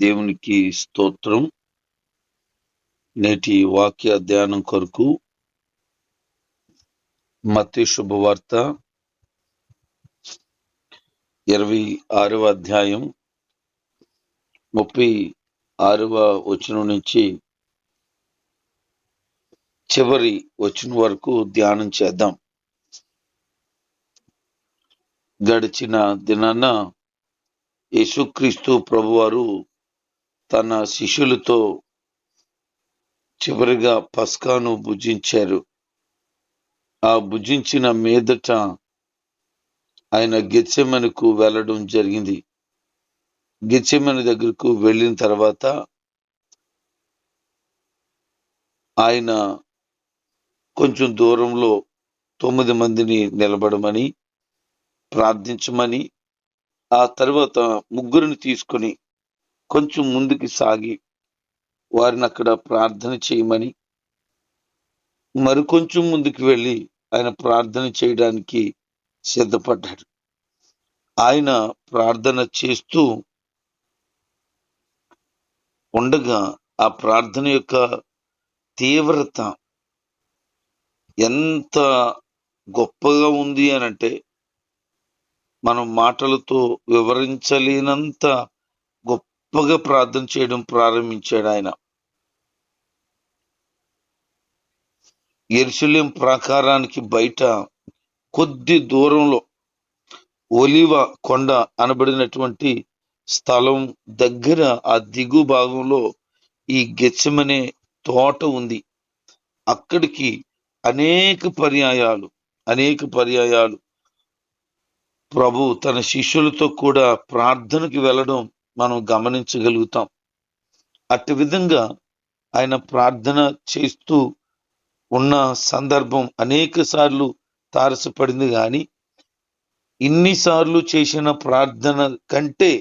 దేవునికి స్తోత్రం. నేటి వాక్య ధ్యానం కొరకు మత్తి శుభవార్త ఇరవై ఆరవ అధ్యాయం ముప్పై ఆరవ వచనం నుంచి చివరి వచనం వరకు ధ్యానం చేద్దాం. గడిచిన దినాన యేసుక్రీస్తు ప్రభువారు తన శిష్యులతో చివరిగా పస్కాను భుజించారు. ఆ భుజించిన మీదట ఆయన గెచ్చెమనకు వెళ్ళడం జరిగింది. గెచ్చెమని దగ్గరకు వెళ్ళిన తర్వాత ఆయన కొంచెం దూరంలో తొమ్మిది మందిని నిలబడమని ప్రార్థించమని ఆ తర్వాత ముగ్గురిని తీసుకొని కొంచెం ముందుకు సాగి వారిని అక్కడ ప్రార్థన చేయమని మరికొంచెం ముందుకు వెళ్ళి ఆయన ప్రార్థన చేయడానికి సిద్ధపడ్డాడు. ఆయన ప్రార్థన చేస్తూ ఉండగా ఆ ప్రార్థన యొక్క తీవ్రత ఎంత గొప్పగా ఉంది అని అంటే మనం మాటలతో వివరించలేనంత గొప్పగా ప్రార్థన చేయడం ప్రారంభించాడు ఆయన. ఎరుసలేం ప్రాకారానికి బయట కొద్ది దూరంలో ఒలివ కొండ అనబడినటువంటి స్థలం దగ్గర ఆ దిగు భాగంలో ఈ గెచ్చమనే తోట ఉంది. అక్కడికి అనేక పర్యాయాలు అనేక పర్యాయాలు. ప్రభు తన శిష్యులతో కూడా ప్రార్థనకి వెళ్ళడం మనం గమనించగలుగుతాం. అట్టి విధంగా ఆయన ప్రార్థన చేస్తూ ఉన్న సందర్భం అనేక సార్లు తారసపడింది కానీ ఇన్నిసార్లు చేసిన ప్రార్థన కంటే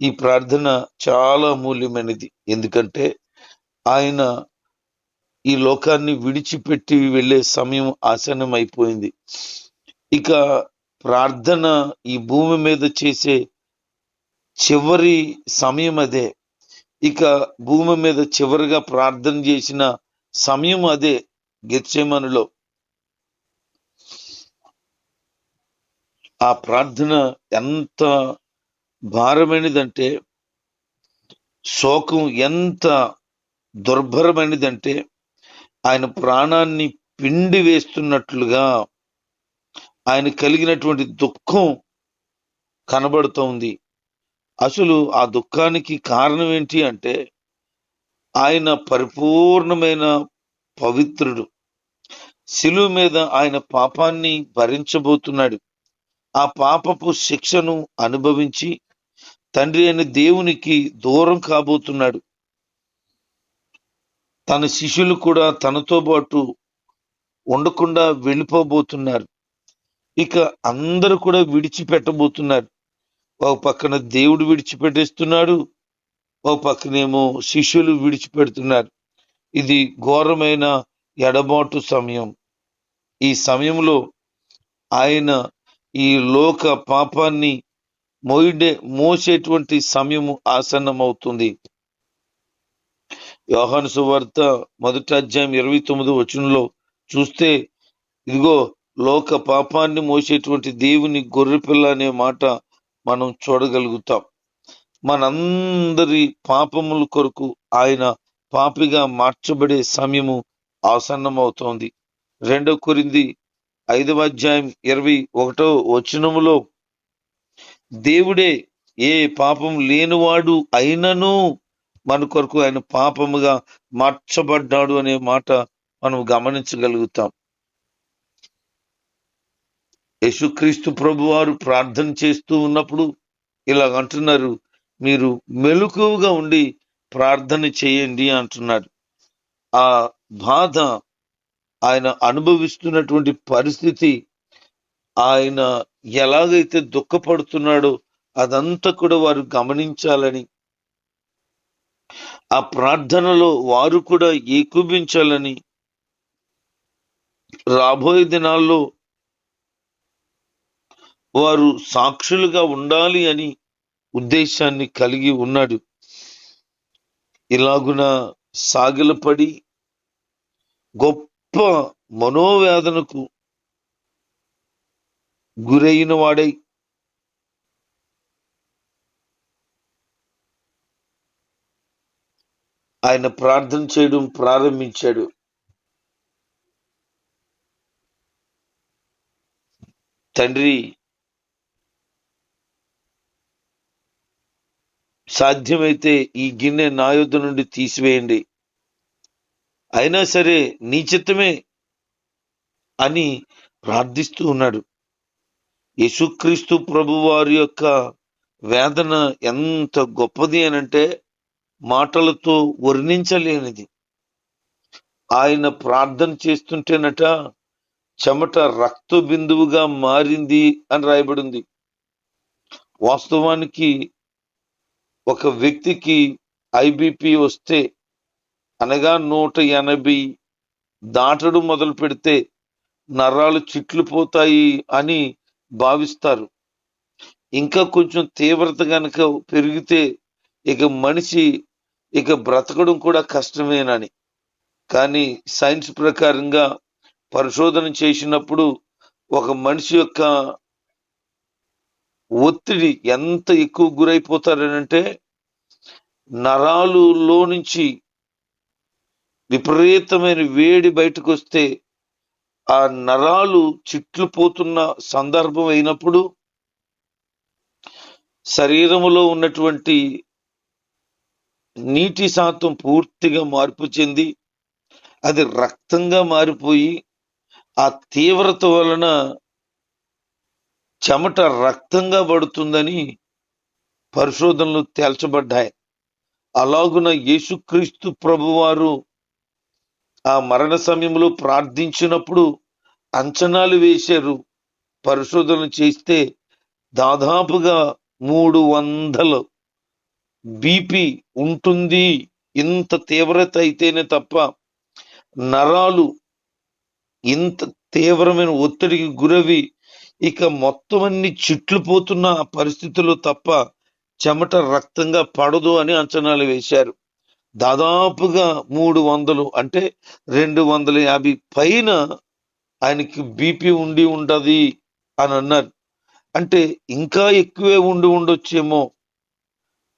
ఈ ప్రార్థన చాలా మూల్యమైనది ఎందుకంటే ఆయన ఈ లోకాన్ని విడిచిపెట్టి వెళ్ళే సమయం ఆసనం అయిపోయింది ఇక ప్రార్థన ఈ భూమి మీద చేసే చివరి సమయం అదే. ఇక భూమి మీద చివరిగా ప్రార్థన చేసిన సమయం అదే గెత్సేమనులో. ఆ ప్రార్థన ఎంత భారమైనదంటే శోకం ఎంత దుర్భరమైనదంటే ఆయన ప్రాణాన్ని పిండి వేస్తున్నట్లుగా ఆయన కలిగినటువంటి దుఃఖం కనబడుతోంది. అసలు ఆ దుఃఖానికి కారణం ఏంటి అంటే ఆయన పరిపూర్ణమైన పవిత్రుడు. శిలువ మీద ఆయన పాపాన్ని భరించబోతున్నాడు. ఆ పాపపు శిక్షను అనుభవించి తండ్రి అయిన దేవునికి దూరం కాబోతున్నాడు. తన శిష్యులు కూడా తనతో పాటు ఉండకుండా వెళ్ళిపోబోతున్నారు. ఇక అందరూ కూడా విడిచిపెట్టబోతున్నారు. ఒక పక్కన దేవుడు విడిచిపెట్టేస్తున్నాడు. ఒక పక్కనేమో శిష్యులు విడిచిపెడుతున్నారు. ఇది ఘోరమైన ఎడబాటు సమయం. ఈ సమయంలో ఆయన ఈ లోక పాపాన్ని మోయిడే మోసేటువంటి సమయము ఆసన్నమవుతుంది. యోహాను సువార్త మొదటి అధ్యాయం ఇరవై తొమ్మిది వచనంలో చూస్తే ఇదిగో లోక పాపాన్ని మోసేటువంటి దేవుని గొర్రెపిల్ల అనే మాట మనం చూడగలుగుతాం. మనందరి పాపముల కొరకు ఆయన పాపిగా మార్చబడే సమయము ఆసన్నమవుతోంది. రెండో కొరింది ఐదవ అధ్యాయం ఇరవై ఒకటో వచనములో దేవుడే ఏ పాపం లేనివాడు అయినను మన కొరకు ఆయన పాపముగా మార్చబడ్డాడు అనే మాట మనం గమనించగలుగుతాం. యేసుక్రీస్తు ప్రభు వారు ప్రార్థన చేస్తూ ఉన్నప్పుడు ఇలా అంటున్నారు మీరు మెలకువగా ఉండి ప్రార్థన చేయండి అంటున్నారు ఆ బాధ ఆయన అనుభవిస్తున్నటువంటి పరిస్థితి ఆయన ఎలాగైతే దుఃఖపడుతున్నాడో అదంతా కూడా వారు గమనించాలని ఆ ప్రార్థనలో వారు కూడా ఏకూపించాలని రాబోయే దినాల్లో వారు సాక్షులుగా ఉండాలి అని ఉద్దేశాన్ని కలిగి ఉన్నాడు. ఇలాగున సాగిలపడి గొప్ప మనోవేదనకు గురైన వాడై ఆయన ప్రార్థన చేయడం ప్రారంభించాడు. తండ్రి సాధ్యమైతే ఈ గిన్నె నా యొద్ద నుండి తీసివేయండి. అయినా సరే నీ చిత్తమే అని ప్రార్థిస్తూ ఉన్నాడు. యేసుక్రీస్తు ప్రభు వారి యొక్క వేదన ఎంత గొప్పది అనంటే మాటలతో వర్ణించలేనిది. ఆయన ప్రార్థన చేస్తుంటేనట చెమట రక్త బిందువుగా మారింది అని రాయబడింది. వాస్తవానికి ఒక వ్యక్తికి ఐబిపి వస్తే అనగా నూట ఎనభై దాటడం మొదలు పెడితే నరాలు చిట్లు పోతాయి అని భావిస్తారు. ఇంకా కొంచెం తీవ్రత కనుక పెరిగితే ఇక మనిషి ఇక బ్రతకడం కూడా కష్టమేనని. కానీ సైన్స్ ప్రకారంగా పరిశోధన చేసినప్పుడు ఒక మనిషి యొక్క ఒత్తిడి ఎంత ఎక్కువ గురైపోతారనంటే నరాలులో నుంచి విపరీతమైన వేడి బయటకు వస్తే ఆ నరాలు చిట్లు పోతున్న సందర్భం అయినప్పుడు శరీరములో ఉన్నటువంటి నీటి శాతం పూర్తిగా మార్పు చెంది అది రక్తంగా మారిపోయి ఆ తీవ్రత వలన చెమట రక్తంగా పడుతుందని పరిశోధనలు తేల్చబడ్డాయి. అలాగున యేసుక్రీస్తు ప్రభువారు ఆ మరణ సమయంలో ప్రార్థించినప్పుడు అంచనాలు వేశారు. పరిశోధన చేస్తే దాదాపుగా మూడు వందలు బీపీ ఉంటుంది. ఇంత తీవ్రత అయితేనే తప్ప నరాలు ఇంత తీవ్రమైన ఒత్తిడికి గురవి ఇక మొత్తం అన్ని చిట్లు పోతున్న పరిస్థితులు తప్ప చెమట రక్తంగా పడదు అని అంచనాలు వేశారు. దాదాపుగా మూడు వందలు అంటే రెండు వందల యాభై పైన ఆయనకి బీపీ ఉండి ఉండదు అని అన్నారు. అంటే ఇంకా ఎక్కువే ఉండి ఉండొచ్చేమో.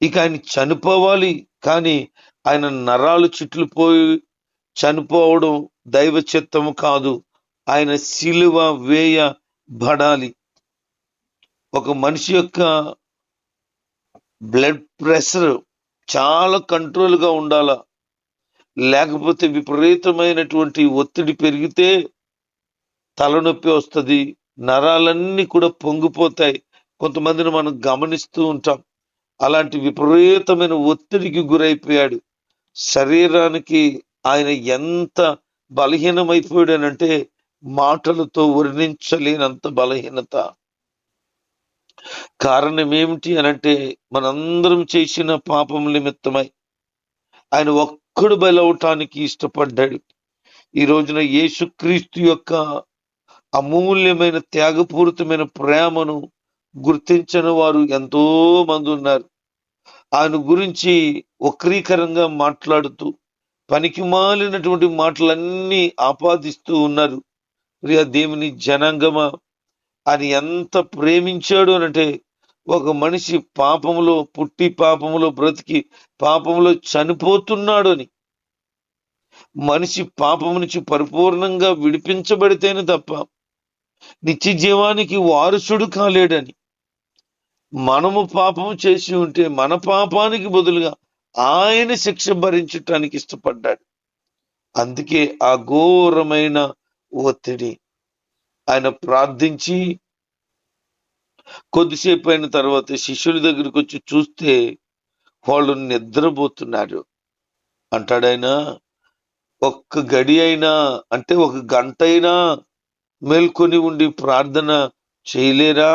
ఇక ఆయన చనిపోవాలి కానీ ఆయన నరాలు చిట్లు పోయి చనిపోవడం దైవ చిత్తము కాదు. ఆయన శిలువ వేయ బడాలి ఒక మనిషి యొక్క బ్లడ్ ప్రెషర్ చాలా కంట్రోల్గా ఉండాల? లేకపోతే విపరీతమైనటువంటి ఒత్తిడి పెరిగితే తలనొప్పి వస్తుంది నరాలన్నీ కూడా పొంగిపోతాయి. కొంతమందిని మనం గమనిస్తూ ఉంటాం. అలాంటి విపరీతమైన ఒత్తిడికి గురైపోయాడు. శరీరానికి ఆయన ఎంత బలహీనమైపోయాడనంటే మాటలతో వర్ణించలేనంత బలహీనత. కారణం ఏమిటి అనంటే మనందరం చేసిన పాపం నిమిత్తమై ఆయన ఒక్కడు బలవటానికి ఇష్టపడ్డాడు. ఈ రోజున యేసుక్రీస్తు యొక్క అమూల్యమైన త్యాగపూరితమైన ప్రేమను గుర్తించని వారు ఎంతో మంది ఉన్నారు. ఆయన గురించి వక్రీకరంగా మాట్లాడుతూ పనికి మాలినటువంటి మాటలన్నీ ఆపాదిస్తూ ఉన్నారు. ప్రియ దేవుని జనాంగమా అని ఎంత ప్రేమించాడు అనంటే ఒక మనిషి పాపములో పుట్టి పాపములో బ్రతికి పాపములో చనిపోతున్నాడు అని. మనిషి పాపము నుంచి పరిపూర్ణంగా విడిపించబడితేనే తప్ప నిత్య జీవానికి వారసుడు కాలేడని. మనము పాపము చేసి ఉంటే మన పాపానికి బదులుగా ఆయన శిక్ష భరించటానికి ఇష్టపడ్డాడు. అందుకే ఆ ఘోరమైన ఒత్తిడి ఆయన ప్రార్థించి కొద్దిసేపు అయిన తర్వాత శిష్యుల దగ్గరికి వచ్చి చూస్తే వాళ్ళు నిద్రపోతున్నారు అంటాడైనా ఒక్క గడి అయినా అంటే ఒక గంట అయినా మేల్కొని ఉండి ప్రార్థన చేయలేరా?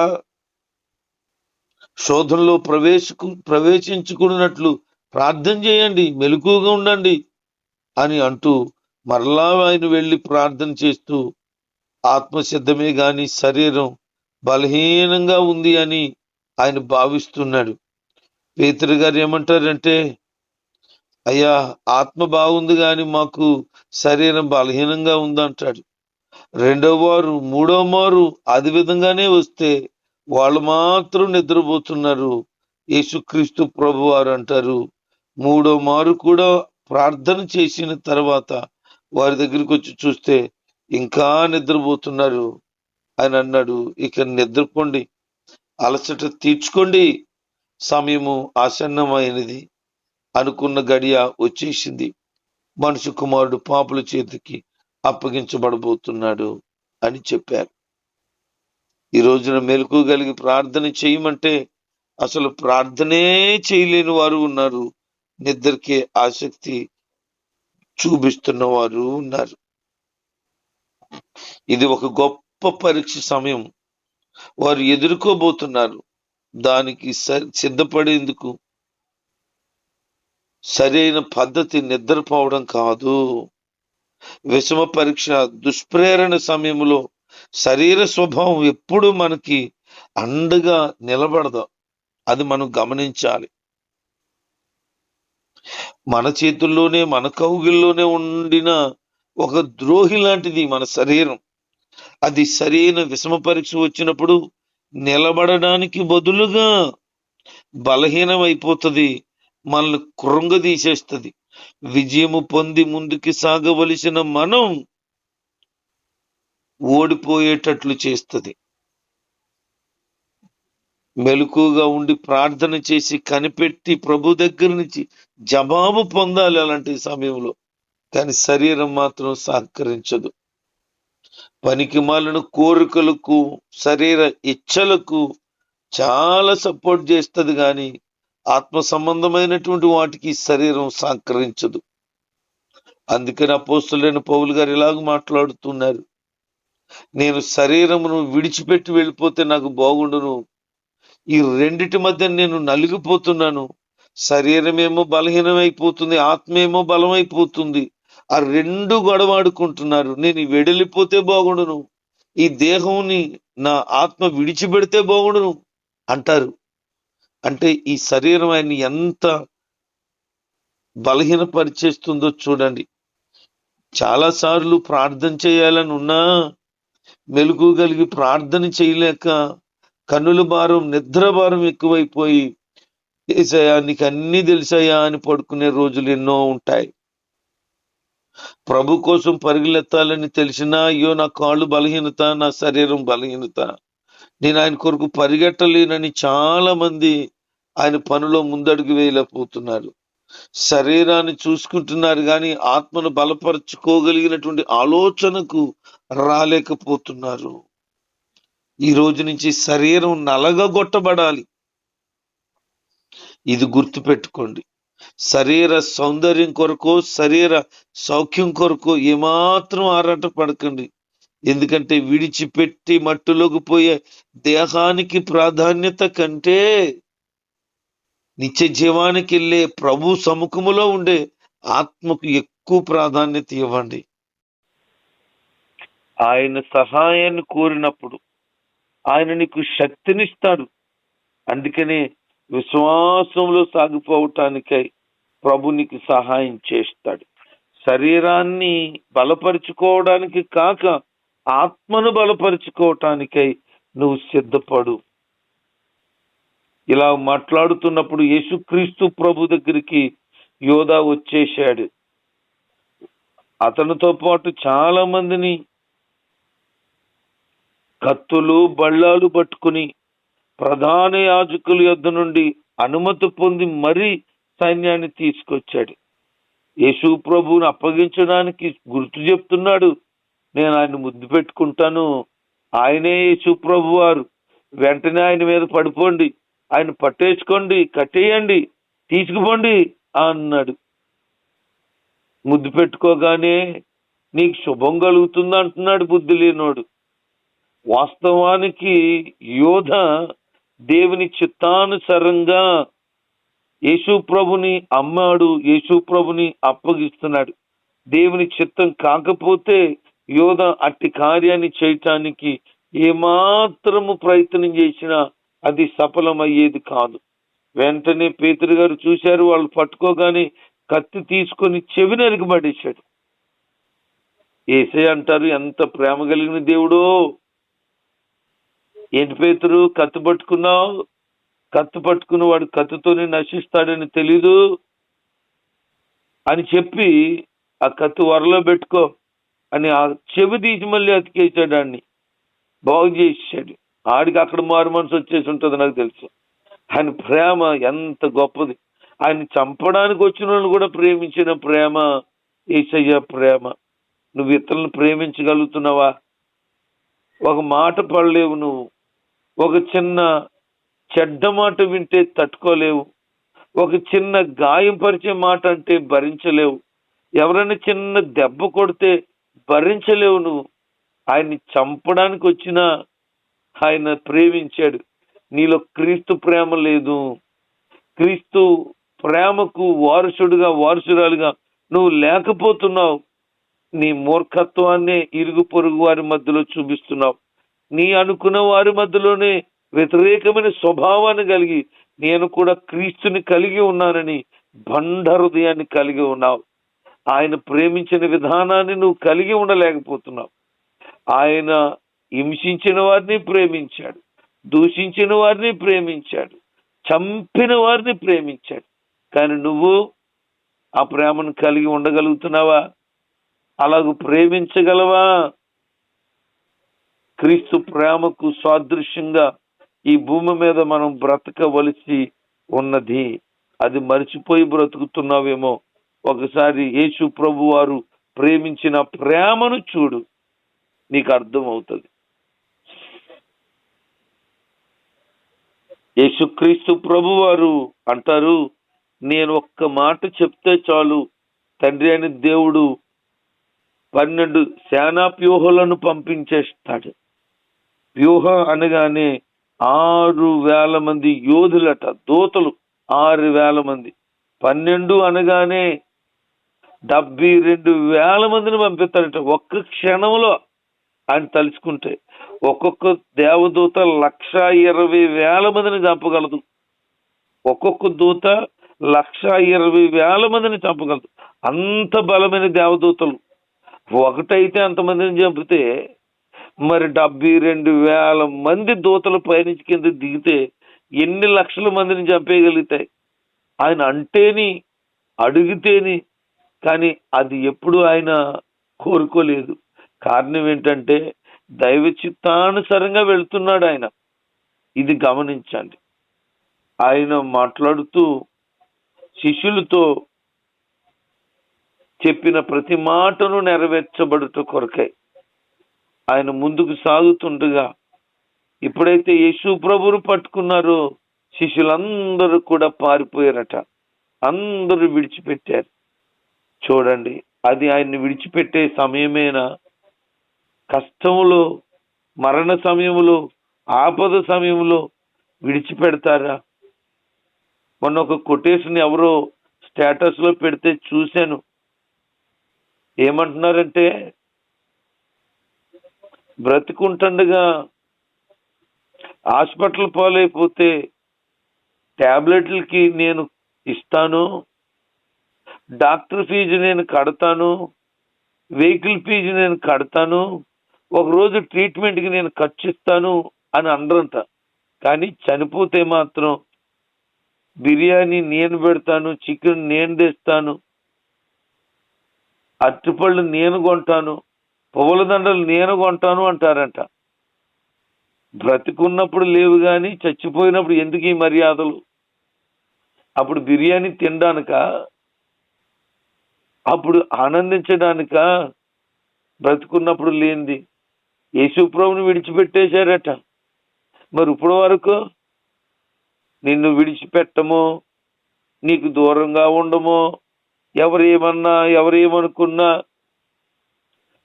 శోధనలో ప్రవేశకు ప్రవేశించుకున్నట్లు ప్రార్థన చేయండి మెలకుగా ఉండండి అని అంటూ మరలా ఆయన వెళ్ళి ప్రార్థన చేస్తూ ఆత్మసిద్ధమే గాని శరీరం బలహీనంగా ఉంది అని ఆయన భావిస్తున్నాడు. పేతురు గారు ఏమంటారంటే అయ్యా ఆత్మ బాగుంది కానీ మాకు శరీరం బలహీనంగా ఉందంటాడు రెండో వారు మూడో మారు అది విధంగానే వస్తే వాళ్ళు మాత్రం నిద్రపోతున్నారు. యేసుక్రీస్తు ప్రభు వారు అంటారు. మూడో మారు కూడా ప్రార్థన చేసిన తర్వాత వారి దగ్గరికి వచ్చి చూస్తే ఇంకా నిద్రపోతున్నారు. ఆయన అన్నాడు ఇక నిద్రపోండి అలసట తీర్చుకోండి సమయము ఆసన్నమైనది అనుకున్న గడియ వచ్చేసింది. మనుషు కుమారుడు పాపుల చేతికి అప్పగించబడబోతున్నాడు అని చెప్పారు. ఈ రోజున మెలకు కలిగి ప్రార్థన చేయమంటే అసలు ప్రార్థనే చేయలేని వారు ఉన్నారు. నిద్రకే ఆసక్తి చూపిస్తున్న వారు ఉన్నారు. ఇది ఒక గొప్ప పరీక్ష సమయం. వారు ఎదుర్కోబోతున్నారు. దానికి సిద్ధపడేందుకు సరైన పద్ధతి నిద్రపోవడం కాదు. విషమ పరీక్ష దుష్ప్రేరణ సమయంలో శరీర స్వభావం ఎప్పుడు మనకి అండగా నిలబడదు. అది మనం గమనించాలి. మన చేతుల్లోనే మన కౌగిల్లోనే ఉండిన ఒక ద్రోహి లాంటిది మన శరీరం. అది సరైన విషమ పరీక్ష వచ్చినప్పుడు నిలబడడానికి బదులుగా బలహీనం మనల్ని కృంగదీసేస్తుంది. విజయము పొంది ముందుకి సాగవలసిన మనం ఓడిపోయేటట్లు చేస్తుంది. మెలకుగా ఉండి ప్రార్థన చేసి కనిపెట్టి ప్రభు దగ్గర నుంచి జవాబు పొందాలి అలాంటి సమయంలో. కానీ శరీరం మాత్రం సహకరించదు. పనికి మాలిన కోరికలకు శరీర ఇచ్చలకు చాలా సపోర్ట్ చేస్తుంది కానీ ఆత్మ సంబంధమైనటువంటి వాటికి శరీరం సహకరించదు. అందుకని అపోస్తులైన పౌలు గారు ఇలాగ మాట్లాడుతున్నారు. నేను శరీరమును విడిచిపెట్టి వెళ్ళిపోతే నాకు బాగుండును ఈ రెండిటి మధ్య నేను నలిగిపోతున్నాను. శరీరమేమో బలహీనమైపోతుంది ఆత్మేమో బలమైపోతుంది. ఆ రెండు గొడవాడుకుంటున్నారు. నేను వెడలిపోతే బాగుండును. ఈ దేహంని నా ఆత్మ విడిచిపెడితే బాగుండును అంటారు. అంటే ఈ శరీరం ఆయన్ని ఎంత బలహీనపరిచేస్తుందో చూడండి. చాలా సార్లు ప్రార్థన చేయాలని ఉన్నా మెలుగు కలిగి ప్రార్థన చేయలేక కన్నుల భారం నిద్ర భారం ఎక్కువైపోయి ఏసయా నీకు అన్ని తెలిసాయా అని పడుకునే రోజులు ఎన్నో ఉంటాయి. ప్రభు కోసం పరుగులెత్తాలని తెలిసినా అయ్యో నా కాళ్ళు బలహీనత నా శరీరం బలహీనత. నేను ఆయన కొరకు పరిగెట్టలేనని చాలా మంది ఆయన పనిలో ముందడుగు వేయలేకపోతున్నారు. శరీరాన్ని చూసుకుంటున్నారు కానీ ఆత్మను బలపరచుకోగలిగినటువంటి ఆలోచనకు రాలేకపోతున్నారు. ఈ రోజు నుంచి శరీరం నలగగొట్టబడాలి. ఇది గుర్తుపెట్టుకోండి. శరీర సౌందర్యం కొరకు శరీర సౌఖ్యం కొరకు ఏమాత్రం ఆరాట పడకండి ఎందుకంటే విడిచిపెట్టి మట్టులోకి పోయే దేహానికి ప్రాధాన్యత కంటే నిత్య జీవానికి వెళ్ళే ప్రభు సముఖములో ఉండే ఆత్మకు ఎక్కువ ప్రాధాన్యత ఇవ్వండి. ఆయన సహాయాన్ని కోరినప్పుడు ఆయన నీకు శక్తినిస్తాడు. అందుకనే విశ్వాసంలో సాగిపోవటానికై ప్రభు నీకు సహాయం చేస్తాడు. శరీరాన్ని బలపరుచుకోవడానికి కాక ఆత్మను బలపరుచుకోవటానికై నువ్వు సిద్ధపడు. ఇలా మాట్లాడుతున్నప్పుడు యేసుక్రీస్తు ప్రభు దగ్గరికి యోధా వచ్చేశాడు. అతనితో పాటు చాలా మందిని కత్తులు బళ్ళాలు పట్టుకుని ప్రధాన యాజకుల యొద్ద నుండి అనుమతి పొంది మరీ సైన్యాన్ని తీసుకొచ్చాడు. యేసు ప్రభువుని అప్పగించడానికి గుర్తు చెప్తున్నాడు నేను ఆయన ముద్దు పెట్టుకుంటాను. ఆయనే యేసు ప్రభు వారు. వెంటనే ఆయన మీద పడిపోండి. ఆయన పట్టేసుకోండి కట్టేయండి తీసుకుపోండి అన్నాడు. ముద్దు పెట్టుకోగానే నీకు శుభం కలుగుతుంది అంటున్నాడు బుద్ధి లేనోడు వాస్తవానికి యోధ దేవుని చిత్తానుసారంగా యేసు ప్రభుని అమ్మాడు యేసు ప్రభుని అప్పగిస్తున్నాడు. దేవుని చిత్తం కాకపోతే యోధ అట్టి కార్యాన్ని చేయటానికి ఏమాత్రము ప్రయత్నం చేసినా అది సఫలమయ్యేది కాదు. వెంటనే పేతురు గారు చూశారు వాళ్ళు పట్టుకోగానే కత్తి తీసుకొని చెవి నరికి పడేశాడు ఏసే అంటారు ఎంత ప్రేమ కలిగిన దేవుడో! ఏంటి పేతురు? కత్తి పట్టుకున్నావు? కత్తి పట్టుకున్న వాడు కత్తితోనే నశిస్తాడని తెలీదు అని చెప్పి ఆ కత్తి వరలో పెట్టుకో అని ఆ చెవి తీసి మళ్ళీ అతికేసాడు ఆడిని. బాగు చేసాడు ఆడికి అక్కడ మారు మనసు వచ్చేసి ఉంటుంది నాకు తెలుసు. ఆయన ప్రేమ ఎంత గొప్పది. ఆయన చంపడానికి వచ్చిన వాళ్ళు కూడా ప్రేమించిన ప్రేమ ఏసయ్య ప్రేమ. నువ్వు ఇతరులను ప్రేమించగలుగుతున్నావా? ఒక మాట పడలేవు నువ్వు. ఒక చిన్న చెడ్డ మాట వింటే తట్టుకోలేవు. ఒక చిన్న గాయం పరిచే మాట అంటే భరించలేవు. ఎవరైనా చిన్న దెబ్బ కొడితే భరించలేవు నువ్వు. ఆయన్ని చంపడానికి వచ్చినా ఆయన ప్రేమించాడు. నీలో క్రీస్తు ప్రేమ లేదు. క్రీస్తు ప్రేమకు వారసుడుగా వారసురాలుగా నువ్వు లేకపోతున్నావు. నీ మూర్ఖత్వాన్ని ఇరుగు పొరుగు వారి మధ్యలో చూపిస్తున్నావు. నీ అనుకున్న వారి మధ్యలోనే వ్యతిరేకమైన స్వభావాన్ని కలిగి నేను కూడా క్రీస్తుని కలిగి ఉన్నానని బండ హృదయాన్ని కలిగి ఉన్నావు. ఆయన ప్రేమించిన విధానాన్ని నువ్వు కలిగి ఉండలేకపోతున్నావు. ఆయన హింసించిన వారిని ప్రేమించాడు దూషించిన వారిని ప్రేమించాడు చంపిన వారిని ప్రేమించాడు. కానీ నువ్వు ఆ ప్రేమను కలిగి ఉండగలుగుతున్నావా? అలాగూ ప్రేమించగలవా? క్రీస్తు ప్రేమకు సాదృశ్యంగా ఈ భూమి మీద మనం బ్రతకవలసి ఉన్నది. అది మర్చిపోయి బ్రతుకుతున్నావేమో. ఒకసారి యేసు ప్రభు వారు ప్రేమించిన ప్రేమను చూడు. నీకు అర్థమవుతుంది. యేసుక్రీస్తు ప్రభు వారు అంటారు నేను ఒక్క మాట చెప్తే చాలు. తండ్రి అని దేవుడు పన్నెండు సేనా వ్యూహలను పంపించేస్తాడు. వ్యూహ అనగానే ఆరు వేల మంది యోధులట దూతలు ఆరు వేల మంది. పన్నెండు అనగానే డెబ్బై రెండు వేల మందిని పంపిస్తారట. ఒక్క క్షణంలో ఆయన తలుచుకుంటే ఒక్కొక్క దేవదూత లక్ష ఇరవై వేల మందిని చంపగలదు. ఒక్కొక్క దూత లక్ష ఇరవై వేల మందిని చంపగలదు. అంత బలమైన దేవదూతలు. ఒకటైతే అంతమందిని చంపితే మరి డెబ్బై రెండు వేల మంది దూతలు పయనించి కింద దిగితే ఎన్ని లక్షల మందిని చంపేయగలుగుతాయి? ఆయన అంటేని అడిగితేని కానీ అది ఎప్పుడు ఆయన కోరుకోలేదు. కారణం ఏంటంటే దైవ చిత్తానుసరంగా వెళ్తున్నాడు ఆయన. ఇది గమనించండి. ఆయన మాట్లాడుతూ శిష్యులతో చెప్పిన ప్రతి మాటను నెరవేర్చబడుట కొరకై ఆయన ముందుకు సాగుతుండగా ఎప్పుడైతే యేసు ప్రభువును పట్టుకున్నారో శిష్యులందరూ కూడా పారిపోయారట. అందరూ విడిచిపెట్టారు. చూడండి అది ఆయన్ని విడిచిపెట్టే సమయమేనా కష్టములో మరణ సమయంలో ఆపద సమయంలో విడిచిపెడతారా? మొన్న ఒక కొటేషన్ ఎవరో స్టేటస్లో పెడితే చూశాను. ఏమంటున్నారంటే బ్రతుకుంటుండగా హాస్పిటల్ పాలైపోతే టాబ్లెట్లకి నేను ఇస్తాను డాక్టర్ ఫీజు నేను కడతాను వెహికల్ ఫీజు నేను కడతాను ఒక రోజు ట్రీట్మెంట్కి నేను ఖర్చు ఇస్తాను అని అనరంట. కానీ చనిపోతే మాత్రం బిర్యానీ నేను పెడతాను చికెన్ నేను తెస్తాను అరటిపళ్ళు నేను కొంటాను పువ్వుల దండలు నేను కొంటాను అంటారంట. బ్రతికున్నప్పుడు లేవు కానీ చచ్చిపోయినప్పుడు ఎందుకు ఈ మర్యాదలు? అప్పుడు బిర్యానీ తినడానిక? అప్పుడు ఆనందించడానిక? బ్రతుకున్నప్పుడు లేనిది. యేసుప్రభుని విడిచిపెట్టేశారట. మరి ఇప్పుడు వరకు నిన్ను విడిచిపెట్టమో? నీకు దూరంగా ఉండమో? ఎవరేమన్నా ఎవరేమనుకున్నా?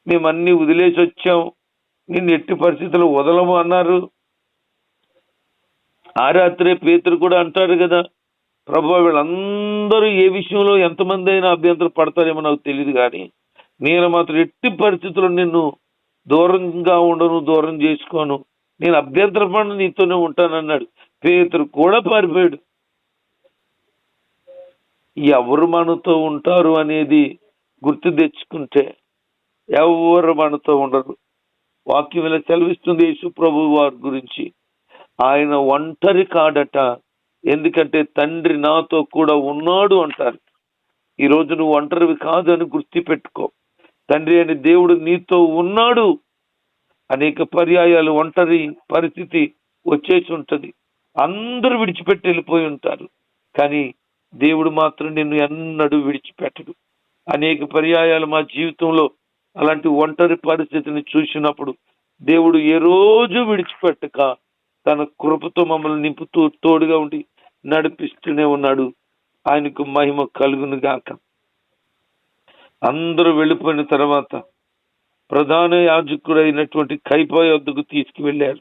మేమన్నీ వదిలేసి వచ్చాం. నిన్ను ఎట్టి పరిస్థితులు వదలము అన్నారు. ఆ రాత్రే పేతురు కూడా అంటాడు కదా ప్రభు వీళ్ళందరూ ఏ విషయంలో ఎంతమంది అయినా అభ్యంతరం పడతారేమో నాకు తెలియదు కానీ నేను మాత్రం ఎట్టి పరిస్థితుల్లో నిన్ను దూరంగా ఉండను దూరం చేసుకోను. నేను అభ్యంతరపడిన నీతోనే ఉంటానన్నాడు. పేతురు కూడా పారిపోయాడు. ఎవరు మనతో ఉంటారు అనేది గుర్తు తెచ్చుకుంటే ఎవరు మనతో ఉండరు. వాక్యం ఇలా సెలవిస్తుంది యేసుప్రభు వారి గురించి. ఆయన ఒంటరి కాడట. ఎందుకంటే తండ్రి నాతో కూడా ఉన్నాడు అంటారు. ఈ నువ్వు ఒంటరివి కాదు అని గుర్తు పెట్టుకో తండ్రి అని దేవుడు నీతో ఉన్నాడు. అనేక పర్యాయాలు ఒంటరి పరిస్థితి వచ్చేసి ఉంటుంది. అందరూ విడిచిపెట్టి వెళ్ళిపోయి ఉంటారు. కానీ దేవుడు మాత్రం నిన్ను ఎన్నడూ విడిచిపెట్టడు. అనేక పర్యాయాలు మా జీవితంలో అలాంటి ఒంటరి పరిస్థితిని చూసినప్పుడు దేవుడు ఏ రోజు విడిచిపెట్టక తన కృపతో మమ్మల్ని నింపుతూ తోడుగా ఉండి నడిపిస్తూనే ఉన్నాడు. ఆయనకు మహిమ కలుగును గాక. అందరూ వెళ్ళిపోయిన తర్వాత ప్రధాన యాజకుడు అయినటువంటి కైపా వద్దకు తీసుకువెళ్ళారు.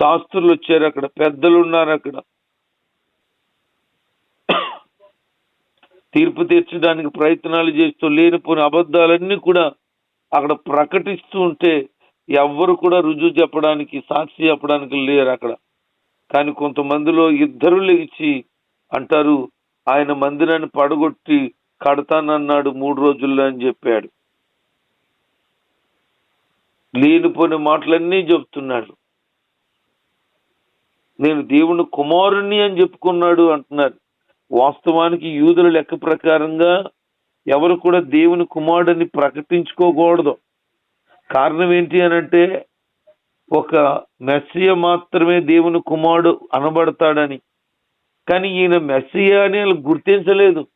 శాస్త్రులు వచ్చారు అక్కడ పెద్దలు ఉన్నారు అక్కడ. తీర్పు తీర్చడానికి ప్రయత్నాలు చేస్తూ లేనిపోయిన అబద్ధాలన్నీ కూడా అక్కడ ప్రకటిస్తూ ఉంటే ఎవ్వరు కూడా రుజువు చెప్పడానికి సాక్షి చెప్పడానికి లేరు అక్కడ. కానీ కొంతమందిలో ఇద్దరు లేచి అంటారు ఆయన మందిరాన్ని పడగొట్టి కడతానన్నాడు మూడు రోజుల్లో అని చెప్పాడు. లేనిపోయిన మాటలన్నీ చెప్తున్నాడు. నేను దేవుని కుమారుణ్ణి అని చెప్పుకున్నాడు అంటున్నారు. వాస్తవానికి యూదుల లెక్క ప్రకారంగా ఎవరు కూడా దేవుని కుమారుడిని ప్రకటించుకోకూడదు. కారణం ఏంటి అని అంటే ఒక మెస్సియ మాత్రమే దేవుని కుమారుడు అనబడతాడని. కానీ ఈయన మెస్సియ అని వాళ్ళు గుర్తించలేదు.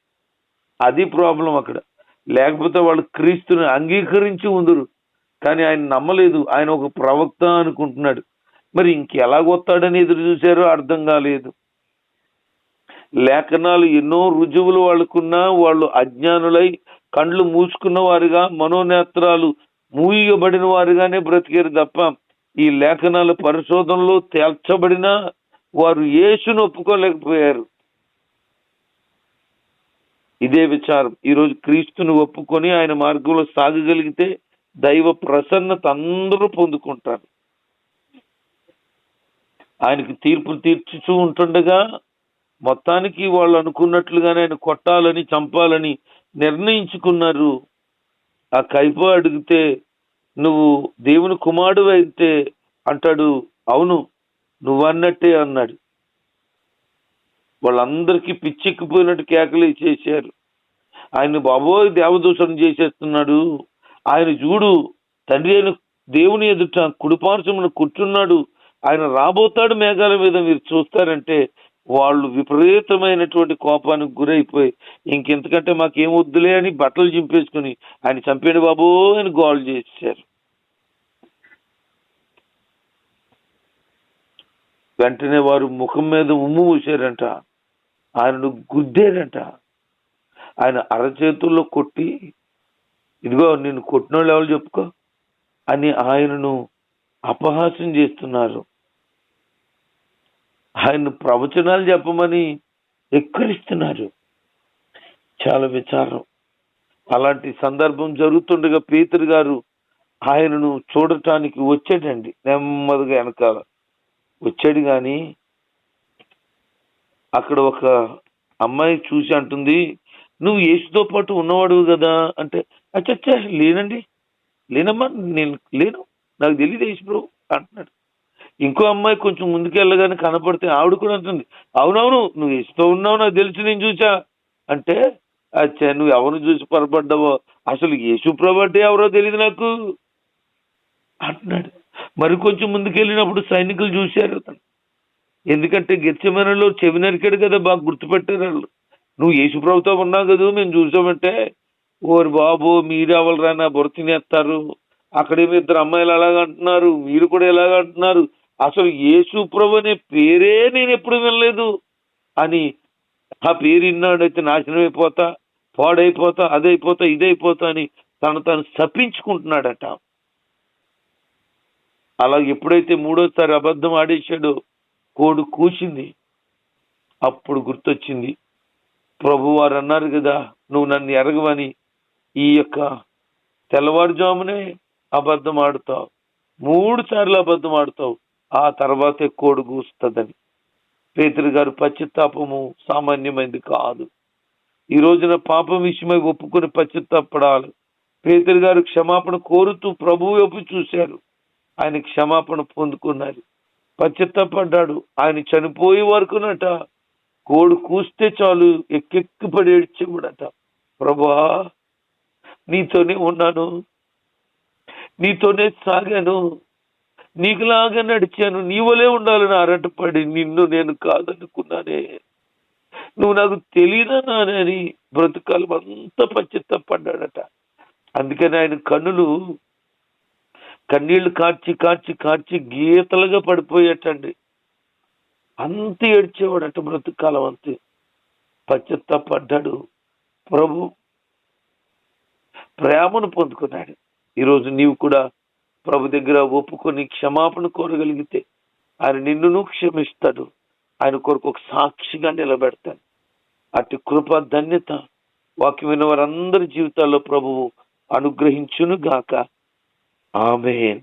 అది ప్రాబ్లం అక్కడ. లేకపోతే వాళ్ళు క్రీస్తుని అంగీకరించి ఉందరు. కానీ ఆయన నమ్మలేదు. ఆయన ఒక ప్రవక్త అనుకుంటున్నాడు. మరి ఇంకెలాగొస్తాడని ఎదురు చూశారో అర్థం కాలేదు. లేఖనాలు ఎన్నో రుజువులు వాళ్ళకున్నా వాళ్ళు అజ్ఞానులై కండ్లు మూసుకున్న వారుగా మనోనేత్రాలు మూయబడిన వారుగానే బ్రతికారు తప్ప ఈ లేఖనాల పరిశోధనలో తేల్చబడినా వారు యేసును ఒప్పుకోలేకపోయారు. ఇదే విచారం. ఈరోజు క్రీస్తుని ఒప్పుకొని ఆయన మార్గంలో సాగగలిగితే దైవ ప్రసన్నత అందరూ పొందుకుంటారు. ఆయనకి తీర్పు తీర్చుచూ ఉంటుండగా మొత్తానికి వాళ్ళు అనుకున్నట్లుగానే ఆయన కొట్టాలని చంపాలని నిర్ణయించుకున్నారు. ఆ కైపో అడిగితే నువ్వు దేవుని కుమారుడు అయితే అంటాడు. అవును నువ్వన్నట్టే అన్నాడు. వాళ్ళందరికీ పిచ్చెక్కిపోయినట్టు కేకలు చేశారు ఆయన బాబోయ్ దేవదూషణం చేసేస్తున్నాడు. ఆయన చూడు తండ్రి అయిన దేవుని ఎదుట కుడిపార్శ్వమున కూర్చున్నాడు. ఆయన రాబోతాడు మేఘాల మీద మీరు చూస్తారంటే వాళ్ళు విపరీతమైనటువంటి కోపానికి గురైపోయి ఇంకెంతకంటే మాకేం వద్దులే అని బట్టలు చింపేసుకుని ఆయన చంపేడు బాబో అని గోల్ చేశారు. వెంటనే వారు ముఖం మీద ఉమ్ము మూసారంట ఆయనను గుద్దారంట. ఆయన అరచేతుల్లో కొట్టి ఇదిగో నేను కొట్టిన వాళ్ళు ఎవరు చెప్పుకో అని ఆయనను అపహాస్యం చేస్తున్నారు. ఆయన ప్రవచనాలు చెప్పమని ఎక్కరిస్తున్నారు? చాలా విచారం. అలాంటి సందర్భం జరుగుతుండగా పీతరు గారు ఆయనను చూడటానికి వచ్చాడండి. నెమ్మదిగా వెనకాల వచ్చాడు కానీ అక్కడ ఒక అమ్మాయి చూసి అంటుంది నువ్వు యేసుతో పాటు ఉన్నవాడు కదా? అంటే అచ్చచ్చా లేనండి. లేనమ్మా నేను లేను. నాకు తెలియదు యేసు ప్రభు అంటున్నాడు. ఇంకో అమ్మాయి కొంచెం ముందుకెళ్ళగానే కనపడితే ఆవిడ కూడా అంటుంది అవునవును నువ్వు ఇస్తూ ఉన్నావు నాకు తెలిసి నేను చూసా. అంటే అచ్చా నువ్వు ఎవరు చూసి పొరపడ్డావో? అసలు యేసు ప్రభు అంటే ఎవరో తెలియదు నాకు. అంటున్నాడు. మరి కొంచెం ముందుకెళ్ళినప్పుడు సైనికులు చూశారు అతను. ఎందుకంటే గెచ్చమనలో చెవి నరికాడు కదా బాగా గుర్తుపెట్టారు వాళ్ళు. నువ్వు యేసుప్రభుతో ఉన్నావు కదా మేము చూసామంటే. ఓరి బాబు మీరు ఎవరు నా బుర్ర తినేస్తారు. అక్కడేమో ఇద్దరు అమ్మాయిలు ఎలాగ అంటున్నారు మీరు కూడా ఎలాగ అంటున్నారు. అసలు యేసు ప్రభు అనే పేరే నేను ఎప్పుడు వినలేదు. అని ఆ పేరు ఇన్నాడైతే నాశనం అయిపోతా పాడైపోతా అదైపోతా ఇదైపోతా అని తను తను శపించుకుంటున్నాడట. అలా ఎప్పుడైతే మూడోసారి అబద్ధం ఆడేశాడో కోడు కూచింది అప్పుడు గుర్తొచ్చింది ప్రభు వారు అన్నారు కదా నువ్వు నన్ను ఎరగవని ఈ యొక్క తెల్లవారుజామునే అబద్ధం ఆడుతావు మూడు సార్లు అబద్ధం ఆడుతావు ఆ తర్వాతే కోడుగూస్తుందని పేతురు గారు పశ్చిత్తాపము సామాన్యమైనది కాదు. ఈ రోజున పాపం విషయమై ఒప్పుకొని పశ్చాత్తాపడాలి. పేతురు గారు క్షమాపణ కోరుతూ ప్రభువు వైపు చూశారు. ఆయన క్షమాపణ పొందుకున్నారు. పశ్చాత్తాపడ్డాడు. ఆయన చనిపోయే వరకునట. కోడు కూస్తే చాలు. ఎక్కెక్కి పడి ఏడ్చేవాడట. ప్రభా నీతోనే ఉన్నాను. నీతోనే సాగాను. నీకులాగా నడిచాను నీ వలే ఉండాలని అరటపడి నిన్ను నేను కాదనుకున్నానే. నువ్వు నాకు తెలియదన్నానని బ్రతకాలం అంతా పశ్చిత్తపడ్డాడట. అందుకని ఆయన కన్నులు కన్నీళ్ళు కార్చి కార్చి కార్చి గీతలుగా పడిపోయేటండి. అంత ఏడ్చేవాడట బ్రతుకాలం అంతే. పశ్చిత్తపడ్డాడు ప్రభు. ప్రేమను పొందుకున్నాడు. ఈరోజు నీవు కూడా ప్రభు దగ్గర ఒప్పుకొని క్షమాపణ కోరగలిగితే ఆయన నిన్నును క్షమిస్తాడు. ఆయన కొరకు ఒక సాక్షిగా నిలబెడతాడు. అటు కృప ధన్యత వాక్యం విన్న వారందరి జీవితాల్లో ప్రభువు అనుగ్రహించును గాక ఆమె